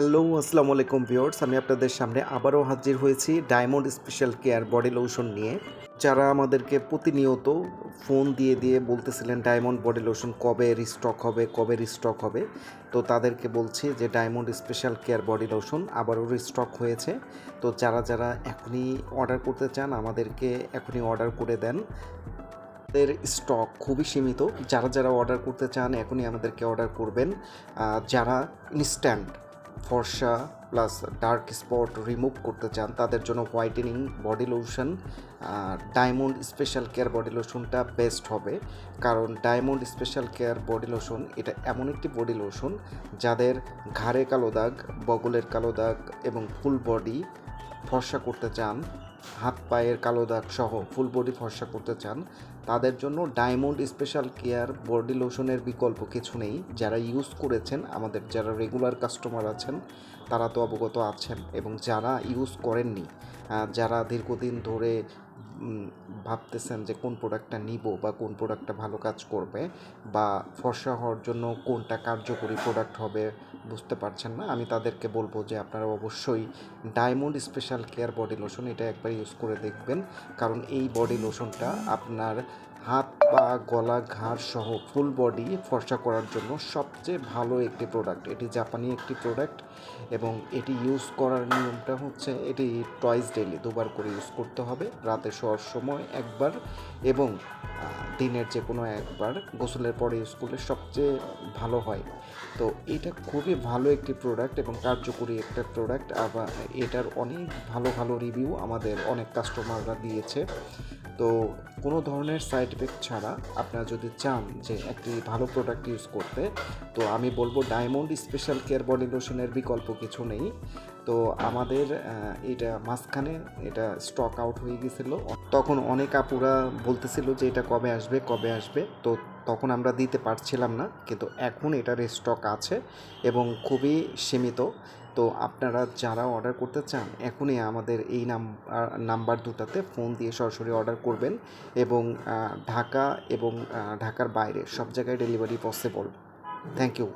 Hello, আসসালামু আলাইকুম viewers. আমি আপনাদের সামনে আবারও হাজির হয়েছি diamond special care body lotion নিয়ে। যারা আমাদেরকে প্রতিনিয়ত ফোন দিয়ে দিয়ে বলতেছিলেন ডায়মন্ড বডি লোশন কবে রিস্টক হবে, কবে রিস্টক হবে, তো তাদেরকে বলছি যে diamond special care body lotion আবারও রিস্টক হয়েছে। তো যারা যারা এখনই অর্ডার করতে চান, আমাদেরকে এখনই অর্ডার করে দেন। আমাদের স্টক খুবই সীমিত। যারা যারা অর্ডার করতে চান, এখনই আমাদেরকে অর্ডার করবেন। যারা ইনস্ট্যান্ট ফর্সা প্লাস ডার্ক স্পট রিমুভ করতে চান, তাদের জন্য whitening body lotion diamond special care body লোশনটা best হবে। কারণ diamond special care body lotion, এটা এমন একটি বডি লোশন যাদের ঘাড়ে কালো দাগ, বগলের কালো দাগ এবং ফুল বডি ফর্সা করতে চান। হাত, পায়ের কালো দাগ সহ ফুল বডি ফর্সা করতে চান, তাদের জন্য ডায়মন্ড স্পেশাল কেয়ার বডি লোশনের বিকল্প কিছু নেই। যারা ইউজ করেছেন, আমাদের যারা রেগুলার কাস্টমার আছেন, তারা তো অবগত আছেন এবং যারা ইউজ করেননি যারা দীর্ঘদিন ধরে ভাবতেছেন যে কোন প্রোডাক্টটা নিব বা কোন প্রোডাক্টটা ভালো কাজ করবে বা ফর্সা হওয়ার জন্য কোনটা কার্যকরী প্রোডাক্ট হবে বুঝতে পারছেন না? আমি তাদেরকে বলব যে আপনারা অবশ্যই diamond special care body lotion এটা একবার ইউজ করে দেখবেন। কারণ এই বডি লোশনটা আপনার হাত পা, গলা, ঘাড় সহ ফুল বডি ফর্সা করার জন্য সবচেয়ে ভালো একটি প্রোডাক্ট এটি জাপানি একটি প্রোডাক্ট এবং এটি ইউজ করার নিয়মটা হচ্ছে এটি টয়েস ডেলি দুবার করে ইউজ করতে হবে। রাতে শোয়ার সময় একবার এবং দিনের যে কোনো একবার গোসলের পরে ইউজ করলে সবচেয়ে ভালো হয়। তো এটা খুবই ভালো একটি প্রোডাক্ট এবং কার্যকরী একটা প্রোডাক্ট আবার এটার অনেক ভালো ভালো রিভিউ আমাদের অনেক কাস্টমাররা দিয়েছে। তো কোনো ধরনের সাইড এফেক্ট ছাড়া আপনারা যদি চান যে একটি ভালো প্রোডাক্ট ইউজ করতে, তো আমি বলব ডায়মন্ড স্পেশাল কেয়ার বডি লোশনের বিকল্প কিছু নেই। তো আমাদের এটা মাঝখানে এটা স্টক আউট হয়ে গেছিল। তখন অনেক আপুরা বলতেছিল যে এটা কবে আসবে কবে আসবে। তো তখন আমরা দিতে পারছিলাম না, কিন্তু এখন এটার স্টক আছে এবং খুবই সীমিত। তো আপনারা যারা অর্ডার করতে চান, এখনই আমাদের এই নাম নাম্বার দুটাতে ফোন দিয়ে সরাসরি অর্ডার করবেন এবং ঢাকা এবং ঢাকার বাইরে সব জায়গায় ডেলিভারি পসিবল থ্যাংক ইউ